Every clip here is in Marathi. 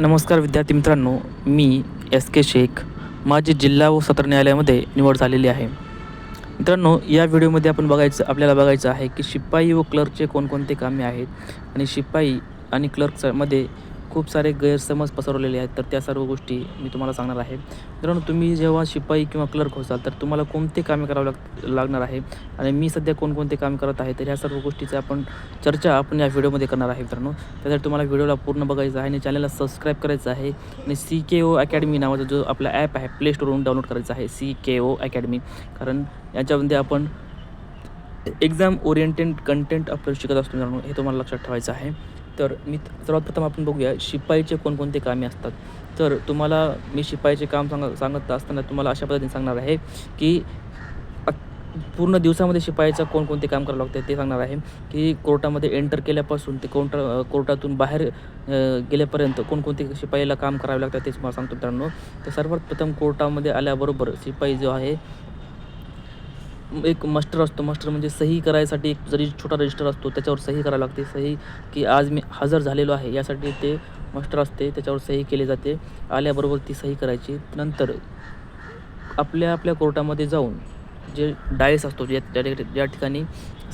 नमस्कार विद्यार्थी मित्रांनो मी एस के शेख माझी जिल्हा व सत्र न्यायालयामध्ये निवड झालेली आहे. मित्रांनो या व्हिडिओमध्ये आपण बघायचं आपल्याला बघायचं आहे की शिपाई व क्लर्कचे कोणकोणते कामे आहेत आणि शिपाई आणि क्लर्कमध्ये खूप सारे गैरसमज पसरवलेले आहेत तर त्या सर्व गोष्टी मी तुम्हाला सांगणार आहे. मित्रांनो तुम्ही जेव्हा शिपाई किंवा क्लर्क होसाल तर तुम्हाला कोणते कामे करावं लाग लागणार आहे? आणि मी सध्या कोणकोणते काम करत आहे तर ह्या सर्व गोष्टीचा आपण चर्चा आपण या व्हिडिओमध्ये करणार आहे मित्रांनो. त्यासाठी तुम्हाला व्हिडिओला पूर्ण बघायचं आहे आणि चॅनलला सबस्क्राईब करायचं आहे. आणि सी के ओ अकॅडमी नावाचा जो आपला ॲप आहे प्ले स्टोरवरून डाउनलोड करायचा आहे सी के ओ अकॅडमी कारण याच्यामध्ये आपण एक्झाम ओरिएंटेड कंटेंट आपल्याला शिकत असतो मित्रांनो हे तुम्हाला लक्षात ठेवायचं आहे. तर मी सर्वात प्रथम आपण बघूया शिपाईचे कोणकोणते कामे असतात. तर तुम्हाला मी शिपाईचे काम सांग सांगत असताना तुम्हाला अशा पद्धतीने सांगणार आहे की पूर्ण दिवसामध्ये शिपाईचं कोणकोणते काम करावं लागतं ते सांगणार आहे की कोर्टामध्ये एंटर केल्यापासून ते कोर्ट कोर्टातून बाहेर गेल्यापर्यंत कोणकोणते शिपाईला काम करावे लागतात ते तुम्हाला सांगतो मित्रांनो. तर सर्वात प्रथम कोर्टामध्ये आल्याबरोबर शिपाई जो आहे एक मस्टर असतो. मास्टर म्हणजे सही करायसाठी एक जरी छोटा रजिस्टर असतो त्याच्यावर सही करायला लागते. सही की आज मी हजर झालेलो आहे यासाठी ते मस्टर असते त्याच्यावर सही केली जाते. आल्याबरोबर ती सही करायची. नंतर आपल्या आपल्या कोर्टामध्ये जाऊन जे डायस असतो ज्या ज्या ज्या ठिकाणी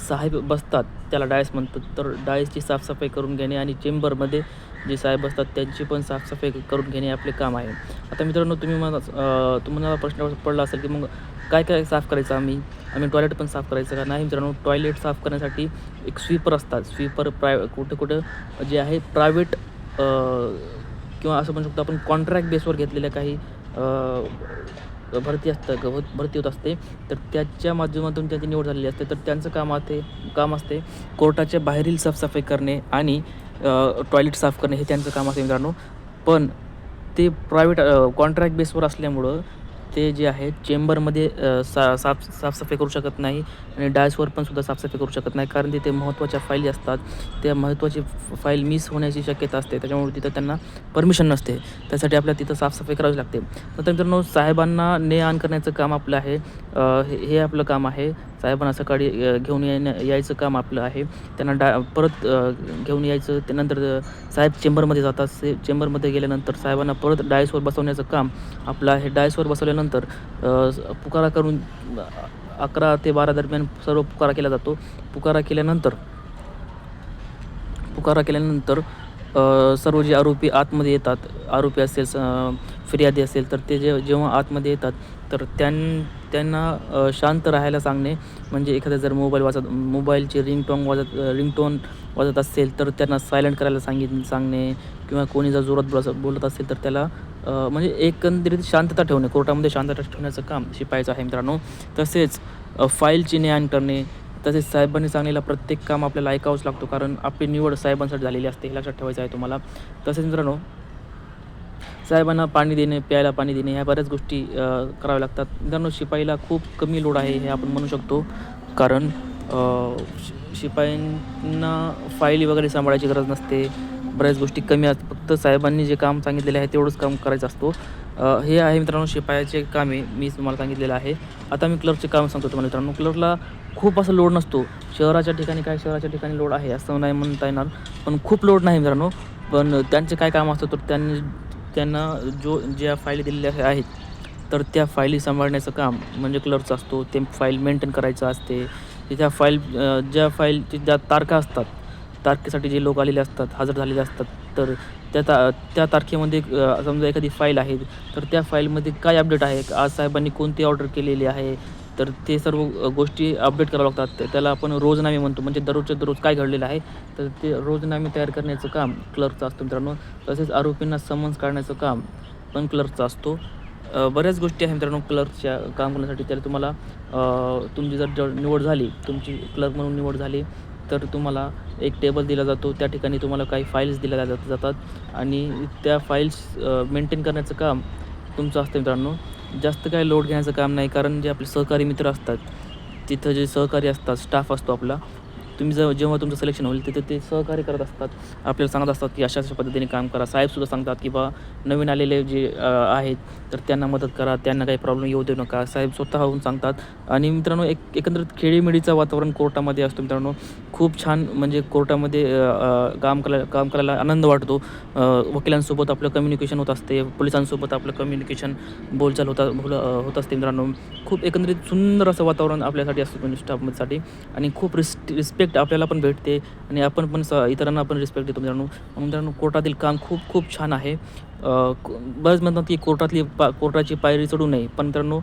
साहेब बसतात त्याला डायस म्हणतात. तर डायसची साफसफाई करून घेणे आणि चेंबरमध्ये जे साहेब असतात त्यांची पण साफसफाई करून घेणे आपले काम आहे. आता मित्रांनो तुम्ही मला तुम्हाला प्रश्न पडला असेल की मग काय काय साफ करायचं आम्ही? आम्ही टॉयलेट पण साफ करायचं का नाही मित्रांनो टॉयलेट साफ करण्यासाठी एक स्वीपर असतात. स्वीपर प्राय कुठं कुठं जे आहे प्रायव्हेट किंवा असं म्हणू शकतो आपण कॉन्ट्रॅक्ट बेसवर घेतलेल्या काही भरती असतं गवत भरती होत असते. तर त्याच्या माध्यमातून त्यांची निवड झालेली असते. तर त्यांचं काम असते काम असते कोर्टाच्या बाहेरील साफसफाई करणे आणि टॉयलेट साफ करणे हे त्यांचं काम असते मित्रांनो. पण ते प्रायव्हेट कॉन्ट्रॅक्ट बेसवर असल्यामुळं ते जे आहे चेंबरमध्ये सा साफ साफसफाई करू शकत नाही आणि डायसवर पण सुद्धा साफसफाई करू शकत नाही कारण तिथे महत्त्वाच्या फाईली असतात. त्या महत्त्वाची फाईल मिस होण्याची शक्यता असते. त्याच्यामुळे तिथं त्यांना परमिशन नसते. त्यासाठी आपल्याला तिथं साफसफाई करावी लागते. नंतर मित्रांनो साहेबांना ने आण करण्याचं काम आपलं आहे. हे हे आपलं काम आहे. साहेबांना सकाळी घेऊन येण्या यायचं काम आपलं आहे. त्यांना डा परत घेऊन यायचं त्यानंतर साहेब चेंबरमध्ये जातात. से चेंबरमध्ये गेल्यानंतर साहेबांना परत डायसवर बसवण्याचं काम आपलं आहे. डायसवर बसवल्यानंतर पुकारा करून अकरा ते बारा दरम्यान सर्व पुकारा केला जातो. पुकारा केल्यानंतर पुकारा केल्यानंतर सर्व जे आरोपी आतमध्ये येतात आरोपी असेल फिर्यादी असेल तर ते जे जेव्हा आतमध्ये येतात तर त्यां त्यांना शांत राहायला सांगणे. म्हणजे एखादा जर मोबाईल वाजत मोबाईलची रिंगटोंग वाजत रिंगटोन वाजत असेल तर त्यांना सायलेंट करायला सांगित सांगणे. किंवा कोणी जर जोरात बोलत बोलत असेल तर त्याला म्हणजे एकंदरीत शांतता ठेवणे. कोर्टामध्ये शांतता ठेवण्याचं काम शिपायचं आहे मित्रांनो. तसेच फाईलची ने करणे. तसेच साहेबांनी सांगलेलं प्रत्येक काम आपल्याला ऐकावंच लागतो. कारण आपली निवड साहेबांसाठी झालेली असते हे लक्षात ठेवायचं आहे तुम्हाला. तसेच मित्रांनो साहेबांना पाणी देणे प्यायला पाणी देणे ह्या बऱ्याच गोष्टी कराव्या लागतात. मित्रांनो शिपाईला खूप कमी लोड आहे हे आपण म्हणू शकतो. कारण शि- शिपाईंना फाईली वगैरे सांभाळायची गरज नसते. बऱ्याच गोष्टी कमी असतात. फक्त साहेबांनी जे काम सांगितलेले आहे तेवढंच काम करायचं असतो. हे आहे मित्रांनो शिपायाचे कामे मी तुम्हाला सांगितलेलं आहे. आता मी क्लर्कचे काम सांगतो तुम्हाला मित्रांनो. क्लर्कला खूप असं लोड नसतो. शहराच्या ठिकाणी काय शहराच्या ठिकाणी लोड आहे असं नाही म्हणता येणार. पण खूप लोड नाही मित्रांनो. पण त्यांचे काय काम असतं तर त्यांनी त्यांना जो ज्या फाईली दिलेल्या आहेत तर त्या फाईली सांभाळण्याचं काम म्हणजे क्लर्कचं असतो ते फाईल मेंटेन करायचं असते. त्या फाईल ज्या फाईलची ज्या तारखा असतात तारखेसाठी जे लोक आलेले असतात हजर झालेले असतात तर त्या ता त्या तारखेमध्ये समजा एखादी फाईल आहे तर त्या फाईलमध्ये काय अपडेट आहे? आज साहेबांनी कोणती ऑर्डर केलेली आहे? तर ते सर्व गोष्टी अपडेट करावं लागतात. त्याला आपण रोजनामे म्हणतो. म्हणजे दररोजच्या दररोज काय घडलेलं आहे तर ते रोजनामे तयार करण्याचं काम क्लर्कचं असतं मित्रांनो. तसेच आरोपींना समन्स काढण्याचं काम पण क्लर्कचं असतो. बऱ्याच गोष्टी आहेत मित्रांनो क्लर्कच्या काम करण्यासाठी. त्याला तुम्हाला तुमची जर जर निवड झाली तुमची क्लर्क म्हणून निवड झाली तर तुम्हाला एक टेबल दिला जातो. त्या ठिकाणी तुम्हाला काही फाईल्स दिल्या जात जातात. आणि त्या फाईल्स मेंटेन करण्याचं काम तुमचं असतं मित्रांनो. जास्त काय लोड घेण्याचं काम नाही कारण जे आपले सहकारी मित्र असतात तिथं जे सहकारी असतात स्टाफ असतो आपला तुम्ही जर जेव्हा तुमचं सिलेक्शन होईल तिथे ते सहकार्य करत असतात. आपल्याला सांगत असतात की अशा अशा पद्धतीने काम करा. साहेबसुद्धा सांगतात की बा नवीन आलेले जे आहेत तर त्यांना मदत करा त्यांना काही प्रॉब्लेम येऊ देऊ नका. साहेब स्वतःहून सांगतात. आणि मित्रांनो एक एकंदरीत खेळीमेळीचं वातावरण कोर्टामध्ये असतो मित्रांनो. खूप छान म्हणजे कोर्टामध्ये काम करायला काम करायला आनंद वाटतो. वकिलांसोबत आपलं कम्युनिकेशन होत असते. पोलिसांसोबत आपलं कम्युनिकेशन बोलचाल होता बोल होत असते मित्रांनो. खूप एकंदरीत सुंदर असं वातावरण आपल्यासाठी असतं स्टाफमध्ये आणि खूप रिस् रिस्पेक्ट आपल्याला पण भेटते आणि आपण पण स इतरांना पण रिस्पेक्ट देतो मित्रांनो. मित्रांनो कोर्टातील काम खूप खूप छान आहे. बरंच बरेच म्हणतात की कोर्टातली पा कोर्टाची पायरी चढू नये. पण मित्रांनो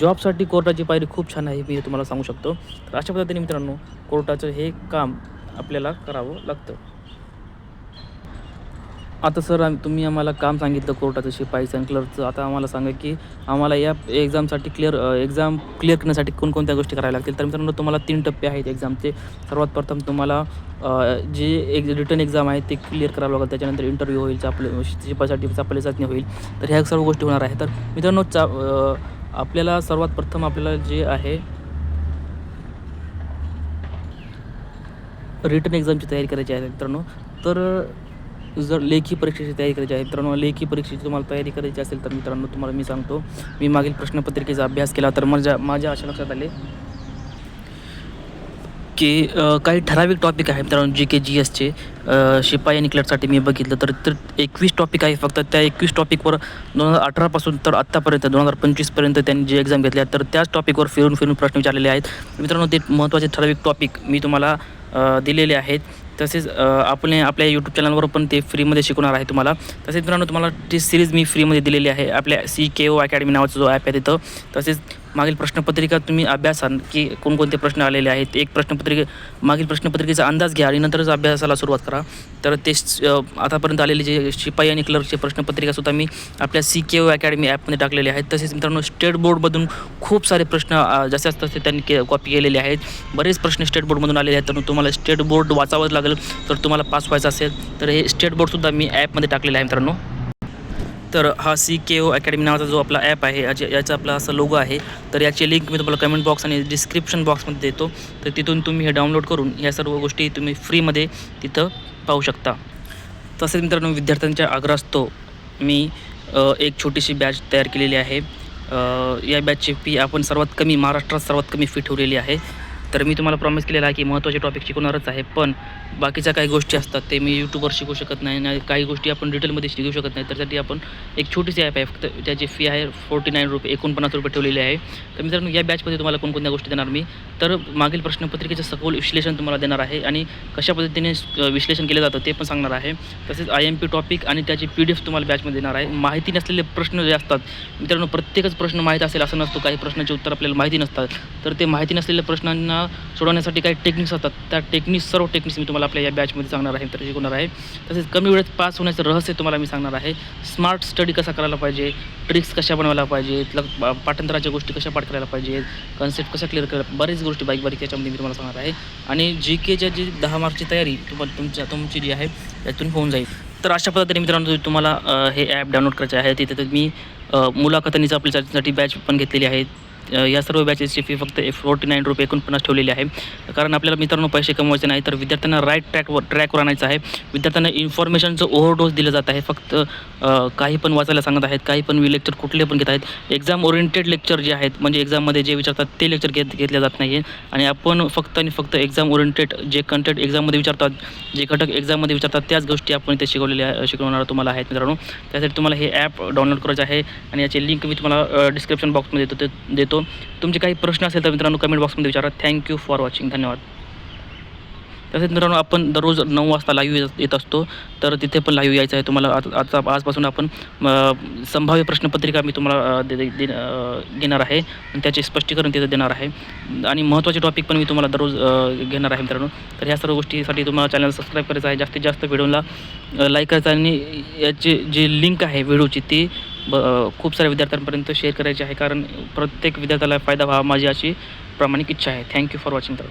जॉबसाठी कोर्टाची पायरी खूप छान आहे मी हे तुम्हाला सांगू शकतो. तर अशा पद्धतीने मित्रांनो कोर्टाचं हे काम आपल्याला करावं लागतं. आता सर आम तुम्ही आम्हाला काम सांगितलं कोर्टाचं शिपाईचं आणि क्लर्कचं आता आम्हाला सांगा की आम्हाला या एक्झामसाठी क्लिअर एक्झाम क्लिअर करण्यासाठी कोणकोणत्या गोष्टी करायला लागतील? तर मित्रांनो तुम्हाला तीन टप्पे आहेत एक्झामचे सर्वात प्रथम तुम्हाला जे एक रिटर्न एक्झाम आहे ते क्लिअर करावं लागेल. त्याच्यानंतर इंटरव्ह्यू होईल चापले शिपाईसाठी चापले चाचणी होईल. तर ह्या सर्व गोष्टी होणार आहे तर मित्रांनो चा आपल्याला सर्वात प्रथम आपल्याला जे आहे रिटर्न एक्झामची तयारी करायची आहे मित्रांनो. तर जर लेखी परीक्षेची तयारी करायची आहे मित्रांनो लेखी परीक्षेची तुम्हाला तयारी करायची असेल तर मित्रांनो तुम्हाला मी सांगतो. मी मागील प्रश्नपत्रिकेचा अभ्यास केला तर माझ्या माझ्या अशा लक्षात आले की काही ठराविक टॉपिक आहे मित्रांनो जी के जी एसचे शिपाई आणि क्लर्कसाठी मी बघितलं तर तर एकवीस टॉपिक आहे फक्त. त्या एकवीस टॉपिकवर दोन हजार अठरापासून तर आत्तापर्यंत दोन हजार पंचवीसपर्यंत त्यांनी जे एक्झाम घेतल्या तर त्याच टॉपिकवर फिरून फिरून प्रश्न विचारलेले आहेत. मित्रांनो ते महत्त्वाचे ठराविक टॉपिक मी तुम्हाला दिलेले आहेत. तसेच आपले आपण आपल्या यूट्यूब चॅनलवर पण ते फ्रीमध्ये शिकवणार आहे तुम्हाला. तसेच मित्रांनो तुम्हाला ती सिरीज मी फ्रीमध्ये दिलेली आहे. आपल्या सी के ओ अकॅडमी नावाचा जो ॲप आहे तिथं. तसेच मागील प्रश्नपत्रिका तुम्ही अभ्यासान की कोणकोणते प्रश्न आलेले आहेत? एक प्रश्नपत्रिके मागील प्रश्नपत्रिकेचा अंदाज घ्या आणि नंतरच अभ्यासाला सुरुवात करा. तर ते आतापर्यंत आलेले जे शिपाई आणि क्लर्कचे प्रश्नपत्रिकासुद्धा मी आपल्या सी के ओ अकॅडमी ॲपमध्ये टाकलेले आहेत. तसेच मित्रांनो स्टेट बोर्डमधून खूप सारे प्रश्न अ, जसे असतात तसे त्यांनी के कॉपी केलेले आहेत. बरेच प्रश्न स्टेट बोर्डमधून आलेले आहेत. तर तुम्हाला स्टेट बोर्ड वाचावंच लागेल तर तुम्हाला पास व्हायचं असेल तर हे स्टेट बोर्डसुद्धा मी ॲपमध्ये टाकलेलं आहे मित्रांनो. तर हा सी के ओ अकॅडमी नावाचा जो आपला ॲप आहे याच्या याचा आपला असा लोगो आहे. तर याची लिंक मी तुम्हाला कमेंट बॉक्स आणि डिस्क्रिप्शन बॉक्समध्ये देतो. तर तिथून तुम्ही हे डाउनलोड करून या सर्व गोष्टी तुम्ही फ्रीमध्ये तिथं पाहू शकता. तसेच मित्रांनो विद्यार्थ्यांच्या आग्रहास्तव मी एक छोटीशी बॅच तयार केलेली आहे. या बॅचची फी आपण सर्वात कमी महाराष्ट्रात सर्वात कमी फी ठेवलेली आहे. तर मी तुम्हाला प्रॉमिस केलेला आहे की महत्त्वाचे टॉपिक शिकवणारच आहे पण बाकीच्या काही गोष्टी असतात ते मी यूट्यूबवर शिकू शकत नाही आणि काही गोष्टी आपण डिटेलमध्ये शिकू शकत नाही त्यासाठी आपण एक छोटीशी ॲप आहे फक्त त्याची फी आहे फोर्टी नाईन रुपये एकोणपन्नास रुपये ठेवलेली आहे. तर मित्रांनो या बॅचमध्ये तुम्हाला कोणकोणत्या गोष्टी देणार मी? तर मागील प्रश्नपत्रिकेचं सखोल विश्लेषण तुम्हाला देणार आहे आणि कशा पद्धतीने विश्लेषण केलं जातं ते पण सांगणार आहे. तसेच आय एम पी टॉपिक आणि त्याची पी डी एफ तुम्हाला बॅचमध्ये देणार आहे. माहिती नसलेले प्रश्न जे असतात मित्रांनो प्रत्येकच प्रश्न माहीत असेल असं नसतो काही प्रश्नाचे उत्तर आपल्याला माहिती नसतात. तर ते माहिती नसलेल्या प्रश्नांना सोडवण्यासाठी काही टेक्निक्स असतात. त्या टेक्निक्स सर्व टेक्निक्स मी तुम्हाला आपल्या या बॅचमध्ये सांगणार आहे तर शिकवणार आहे. तसेच कमी वेळेत पास होण्याचं रहस्य तुम्हाला मी सांगणार आहे. स्मार्ट स्टडी कसा करायला पाहिजे? ट्रिक्स कशा बनवायला पाहिजे पा- पाठांतराच्या गोष्टी कशा पाठ करायला पाहिजेत? कन्सेप्ट कशा क्लिअर करायला बरेच गोष्टी बारीक बारीक याच्यामध्ये मी तुम्हाला सांगणार आहे. आणि जी केच्या जी दहा मार्कची तयारी तुम्हाला तुमच्या तुमची जी आहे त्यातून होऊन जाईल. तर अशा पद्धतीने मित्रांनो तुम्हाला हे ॲप डाउनलोड करायचे आहे. तिथे तर मी अ, मुलाखतीचा आपल्या बॅच पण घेतलेली आहे. या सर्व बॅचेसची फी फक्त फोर्टी नाईन रुपये एकोणपन्नास ठेवलेली आहे. कारण आपल्याला मित्रांनो पैसे कमवायचे नाही तर विद्यार्थ्यांना राईट ट्रॅकवर ट्रॅकवर आणायचं आहे. विद्यार्थ्यांना इन्फॉर्मेशनचं ओव्हरडोस दिलं जात आहे. फक्त काही पण वाचायला सांगत आहेत काही पण लेक्चर कुठले पण घेत आहेत. एक्झाम ओरिएंटेड लेक्चर जे आहेत म्हणजे एक्झाममध्ये जे विचारतात ते लेक्चर घेत घेतले जात नाही आहे आणि आपण फक्त आणि फक्त एक्झाम ओरिएंटेड जे कंटेंट एक्झाममध्ये विचारतात जे घटक एक्झाममध्ये विचारतात त्याच गोष्टी आपण इथे शिकवलेल्या शिकवणार तुम्हाला आहेत मित्रांनो. त्यासाठी तुम्हाला हे ॲप डाउनलोड करायचं आहे. आणि याची लिंक मी तुम्हाला डिस्क्रिप्शन बॉक्समध्ये देतो ते तुमचे काही प्रश्न असेल तर मित्रांनो कमेंट बॉक्समध्ये विचारा. थँक्यू फॉर वॉचिंग धन्यवाद. तसेच मित्रांनो आपण दररोज नऊ वाजता लाईव्ह येत असतो. तर तिथे पण लाईव्ह यायचं आहे. तुम्हाला आता आता आजपासून आपण संभाव्य प्रश्नपत्रिका मी तुम्हाला दे देणार आहे. आणि त्याचे स्पष्टीकरण तिथे देणार आहे. आणि महत्त्वाचे टॉपिक पण मी तुम्हाला दररोज घेणार आहे मित्रांनो. तर ह्या सर्व गोष्टीसाठी तुम्हाला चॅनल सबस्क्राईब करायचं आहे. जास्तीत जास्त व्हिडिओला लाईक करायचं आणि याची जी लिंक आहे व्हिडिओची ती ब खूप साऱ्या विद्यार्थ्यांपर्यंत शेअर करायची आहे. कारण प्रत्येक विद्यार्थ्याला फायदा व्हावा माझी अशी प्रामाणिक इच्छा आहे. थँक्यू फॉर वॉचिंग तर